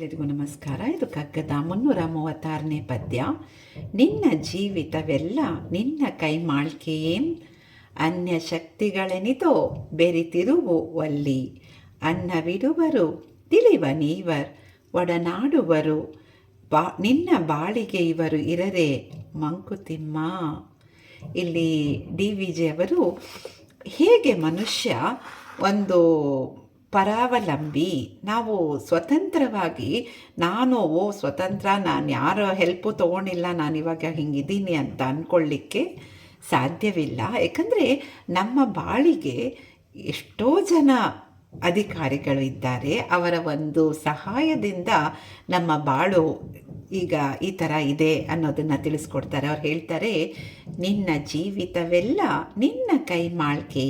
ಎಲ್ಲರಿಗೂ ನಮಸ್ಕಾರ. ಇದು ಕಗ್ಗದ ಮುನ್ನೂರ ಮೂವತ್ತಾರನೇ ಪದ್ಯ. ನಿನ್ನ ಜೀವಿತವೆಲ್ಲ ನಿನ್ನ ಕೈಮಾಳ್ಕೆಯೇಂ ಅನ್ಯ ಶಕ್ತಿಗಳೆನಿತೋ ಬೆರಿತಿರುವು ಒಲ್ಲಿ. ಅನ್ನವಿಡುವರು ತಿಳಿವ ನೀವರ್, ಒಡನಾಡುವರು ಬಾ, ನಿನ್ನ ಬಾಳಿಗೆ ಇವರು ಇರರೆ ಮಂಕುತಿಮ್ಮ. ಇಲ್ಲಿ ಡಿ ವಿ ಜಿ ಅವರು ಹೇಗೆ ಮನುಷ್ಯ ಒಂದು ಪರಾವಲಂಬಿ. ನಾವು ಸ್ವತಂತ್ರವಾಗಿ, ನಾನು ಓ ಸ್ವತಂತ್ರ, ನಾನು ಯಾರ ಹೆಲ್ಪು ತೊಗೊಂಡಿಲ್ಲ, ನಾನು ಇವಾಗ ಹಿಂಗಿದ್ದೀನಿ ಅಂತ ಅಂದ್ಕೊಳ್ಳಿಕ್ಕೆ ಸಾಧ್ಯವಿಲ್ಲ. ಯಾಕಂದರೆ ನಮ್ಮ ಬಾಳಿಗೆ ಎಷ್ಟೋ ಜನ ಅಧಿಕಾರಿಗಳು ಇದ್ದಾರೆ. ಅವರ ಒಂದು ಸಹಾಯದಿಂದ ನಮ್ಮ ಬಾಳು ಈಗ ಈ ಥರ ಇದೆ ಅನ್ನೋದನ್ನು ತಿಳಿಸ್ಕೊಡ್ತಾರೆ. ಅವ್ರು ಹೇಳ್ತಾರೆ, ನಿನ್ನ ಜೀವಿತವೆಲ್ಲ ನಿನ್ನ ಕೈ ಮಾಳ್ಕೆ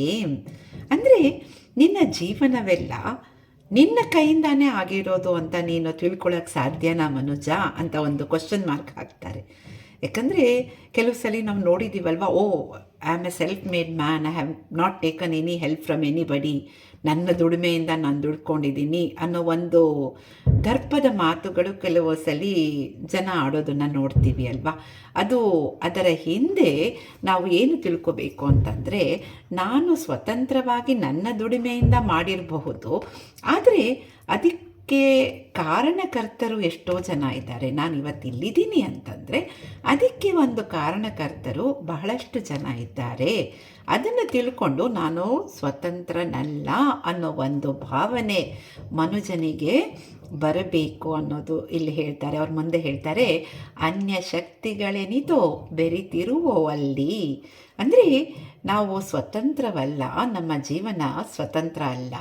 ಅಂದರೆ ನಿನ್ನ ಜೀವನವೆಲ್ಲ ನಿನ್ನ ಕೈಯಿಂದಾನೇ ಆಗಿರೋದು ಅಂತ ನೀನು ತಿಳ್ಕೊಳ್ಳೋಕೆ ಸಾಧ್ಯನಾ ಮನುಜ ಅಂತ ಒಂದು ಕ್ವಶನ್ ಮಾರ್ಕ್ ಹಾಕ್ತಾರೆ. ಯಾಕಂದರೆ ಕೆಲವು ಸಲ ನಾವು ನೋಡಿದ್ದೀವಲ್ವ ಓ I am a self made man I have not taken any help from anybody ನನ್ನ ದುಡಿಮೆಯಿಂದ ನಾನು ದುಡ್ಕೊಂಡಿದ್ದೀನಿ ಅನ್ನೋ ಒಂದು ದರ್ಪದ ಮಾತುಗಳು ಕೆಲವು ಸಲ ಜನ ಆಡೋದನ್ನು ನೋಡ್ತೀವಿ ಅಲ್ವಾ? ಅದು ಅದರ ಹಿಂದೆ ನಾವು ಏನು ತಿಳ್ಕೋಬೇಕು ಅಂತಂದರೆ, ನಾನು ಸ್ವತಂತ್ರವಾಗಿ ನನ್ನ ದುಡಿಮೆಯಿಂದ ಮಾಡಿರಬಹುದು, ಆದರೆ ಅದಕ್ಕೆ ಕಾರಣಕರ್ತರು ಎಷ್ಟೋ ಜನ ಇದ್ದಾರೆ. ನಾನು ಇವತ್ತು ಇಲ್ಲಿದ್ದೀನಿ ಅಂತಂದರೆ, ಅದಕ್ಕೆ ಒಂದು ಕಾರಣಕರ್ತರು ಬಹಳಷ್ಟು ಜನ ಇದ್ದಾರೆ. ಅದನ್ನು ತಿಳ್ಕೊಂಡು ನಾನು ಸ್ವತಂತ್ರನಲ್ಲ ಅನ್ನೋ ಒಂದು ಭಾವನೆ ಮನುಜನಿಗೆ ಬರಬೇಕು ಅನ್ನೋದು ಇಲ್ಲಿ ಹೇಳ್ತಾರೆ. ಅವ್ರ ಮುಂದೆ ಹೇಳ್ತಾರೆ, ಅನ್ಯ ಶಕ್ತಿಗಳೆನಿತೋ ಬೆರಿತಿರುವಲ್ಲಿ ಅಂದರೆ ನಾವು ಸ್ವತಂತ್ರವಲ್ಲ, ನಮ್ಮ ಜೀವನ ಸ್ವತಂತ್ರ ಅಲ್ಲ.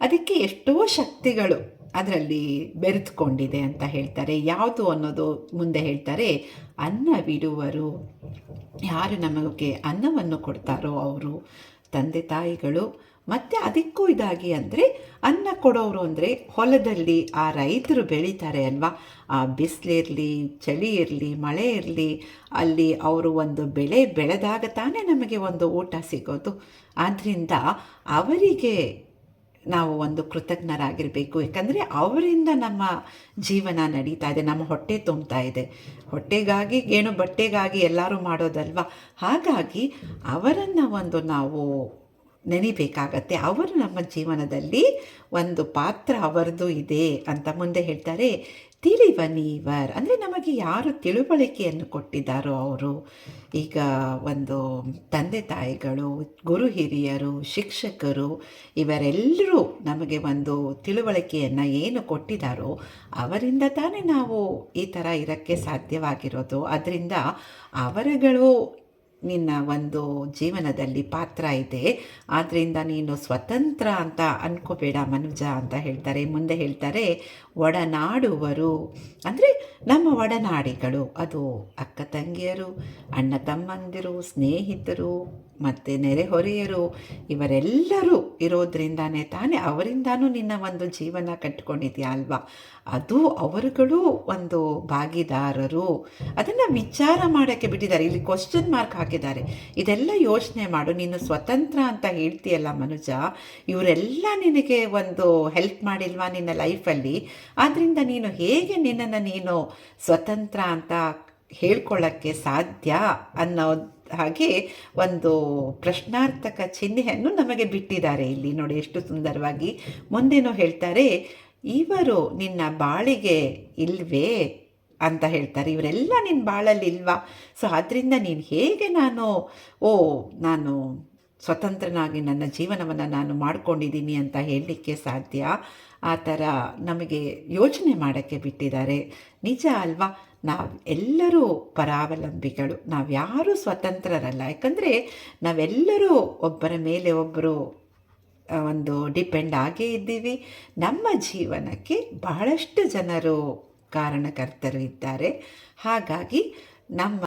ಅದಕ್ಕೆ ಎಷ್ಟೋ ಶಕ್ತಿಗಳು ಅದರಲ್ಲಿ ಬೆರೆತುಕೊಂಡಿದೆ ಅಂತ ಹೇಳ್ತಾರೆ. ಯಾವುದು ಅನ್ನೋದು ಮುಂದೆ ಹೇಳ್ತಾರೆ, ಅನ್ನ ಬಿಡುವರು. ಯಾರು ನಮಗೆ ಅನ್ನವನ್ನು ಕೊಡ್ತಾರೋ ಅವರು, ತಂದೆ ತಾಯಿಗಳು. ಮತ್ತು ಅದಕ್ಕೂ ಇದಾಗಿ ಅಂದರೆ, ಅನ್ನ ಕೊಡೋರು ಅಂದರೆ ಹೊಲದಲ್ಲಿ ಆ ರೈತರು ಬೆಳೀತಾರೆ ಅಲ್ವಾ? ಆ ಬಿಸಿಲಿರಲಿ ಚಳಿ ಇರಲಿ, ಮಳೆ ಇರಲಿ, ಅಲ್ಲಿ ಅವರು ಒಂದು ಬೆಳೆ ಬೆಳೆದಾಗ ತಾನೇ ನಮಗೆ ಒಂದು ಊಟ ಸಿಗೋದು. ಆದ್ದರಿಂದ ಅವರಿಗೆ ನಾವು ಒಂದು ಕೃತಜ್ಞರಾಗಿರಬೇಕು. ಯಾಕಂದರೆ ಅವರಿಂದ ನಮ್ಮ ಜೀವನ ನಡೀತಾ ಇದೆ, ನಮ್ಮ ಹೊಟ್ಟೆ ತುಂಬ್ತಾ ಇದೆ. ಹೊಟ್ಟೆಗಾಗಿ, ಏನು ಬಟ್ಟೆಗಾಗಿ ಎಲ್ಲರೂ ಮಾಡೋದಲ್ವ? ಹಾಗಾಗಿ ಅವರನ್ನು ಒಂದು ನಾವು ನೆನಿಬೇಕಾಗತ್ತೆ. ಅವರು ನಮ್ಮ ಜೀವನದಲ್ಲಿ ಒಂದು ಪಾತ್ರ ಅವರದು ಇದೆ ಅಂತ ಮುಂದೆ ಹೇಳ್ತಾರೆ. ತಿಳಿವ ನೀವರ್. ಅಂದರೆ ನಮಗೆ ಯಾರು ತಿಳುವಳಿಕೆಯನ್ನು ಕೊಟ್ಟಿದ್ದಾರೋ ಅವರು. ಈಗ ಒಂದು ತಂದೆ ತಾಯಿಗಳು, ಗುರು ಹಿರಿಯರು, ಶಿಕ್ಷಕರು, ಇವರೆಲ್ಲರೂ ನಮಗೆ ಒಂದು ತಿಳುವಳಿಕೆಯನ್ನು ಏನು ಕೊಟ್ಟಿದ್ದಾರೋ ಅವರಿಂದ ತಾನೇ ನಾವು ಈ ಥರ ಇರೋಕ್ಕೆ ಸಾಧ್ಯವಾಗಿರೋದು. ಅದರಿಂದ ಅವರುಗಳು ನಿನ್ನ ಒಂದು ಜೀವನದಲ್ಲಿ ಪಾತ್ರ ಇದೆ. ಆದ್ದರಿಂದ ನೀನು ಸ್ವತಂತ್ರ ಅಂತ ಅನ್ಕೋಬೇಡ ಮನುಜ ಅಂತ ಹೇಳ್ತಾರೆ. ಮುಂದೆ ಹೇಳ್ತಾರೆ, ಒಡನಾಡುವರು. ಅಂದರೆ ನಮ್ಮ ಒಡನಾಡಿಗಳು, ಅದು ಅಕ್ಕ ತಂಗಿಯರು, ಅಣ್ಣ ತಮ್ಮಂದಿರು, ಸ್ನೇಹಿತರು ಮತ್ತು ನೆರೆಹೊರೆಯರು ಇವರೆಲ್ಲರೂ ಇರೋದ್ರಿಂದಾನೇ ತಾನೇ ಅವರಿಂದಾನೂ ನಿನ್ನ ಒಂದು ಜೀವನ ಕಟ್ಕೊಂಡಿದ್ಯಾ ಅಲ್ವಾ ಅದು ಅವರುಗಳು ಒಂದು ಭಾಗಿದಾರರು. ಅದನ್ನು ವಿಚಾರ ಮಾಡೋಕ್ಕೆ ಬಿಟ್ಟಿದ್ದಾರೆ. ಇಲ್ಲಿ ಕ್ವಶನ್ ಮಾರ್ಕ್ ಹಾಕಿದ್ದಾರೆ. ಇದೆಲ್ಲ ಯೋಚನೆ ಮಾಡು. ನೀನು ಸ್ವತಂತ್ರ ಅಂತ ಹೇಳ್ತೀಯಲ್ಲ ಮನುಜ, ಇವರೆಲ್ಲ ನಿನಗೆ ಒಂದು ಹೆಲ್ಪ್ ಮಾಡಿಲ್ವಾ ನಿನ್ನ ಲೈಫಲ್ಲಿ ಆದ್ದರಿಂದ ನೀನು ಹೇಗೆ ನಿನ್ನನ್ನು ನೀನು ಸ್ವತಂತ್ರ ಅಂತ ಹೇಳ್ಕೊಳ್ಳೋಕ್ಕೆ ಸಾಧ್ಯ ಅನ್ನೋ ಹಾಗೆ ಒಂದು ಪ್ರಶ್ನಾರ್ಥಕ ಚಿಹ್ನೆಯನ್ನು ನಮಗೆ ಬಿಟ್ಟಿದ್ದಾರೆ ಇಲ್ಲಿ. ನೋಡಿ, ಎಷ್ಟು ಸುಂದರವಾಗಿ ಮುಂದೇನೋ ಹೇಳ್ತಾರೆ, ಇವರು ನಿನ್ನ ಬಾಳಿಗೆ ಇಲ್ವೇ? ಅಂತ ಹೇಳ್ತಾರೆ. ಇವರೆಲ್ಲ ನಿನ್ನ ಬಾಳಲ್ಲಿ ಇಲ್ವಾ ಸೊ ಅದರಿಂದ ನೀನು ಹೇಗೆ ನಾನು, ಓ, ನಾನು ಸ್ವತಂತ್ರನಾಗಿ ನನ್ನ ಜೀವನವನ್ನು ನಾನು ಮಾಡ್ಕೊಂಡಿದ್ದೀನಿ ಅಂತ ಹೇಳಲಿಕ್ಕೆ ಸಾಧ್ಯ? ಆ ಥರ ನಮಗೆ ಯೋಚನೆ ಮಾಡೋಕ್ಕೆ ಬಿಟ್ಟಿದ್ದಾರೆ. ನಿಜ ಅಲ್ವಾ? ನಾವು ಎಲ್ಲರೂ ಪರಾವಲಂಬಿಗಳು. ನಾವು ಯಾರೂ ಸ್ವತಂತ್ರರಲ್ಲ. ಯಾಕಂದರೆ ನಾವೆಲ್ಲರೂ ಒಬ್ಬರ ಮೇಲೆ ಒಬ್ಬರು ಒಂದು ಡಿಪೆಂಡ್ ಆಗೇ ಇದ್ದೀವಿ. ನಮ್ಮ ಜೀವನಕ್ಕೆ ಬಹಳಷ್ಟು ಜನರು ಕಾರಣಕರ್ತರು ಇದ್ದಾರೆ. ಹಾಗಾಗಿ ನಮ್ಮ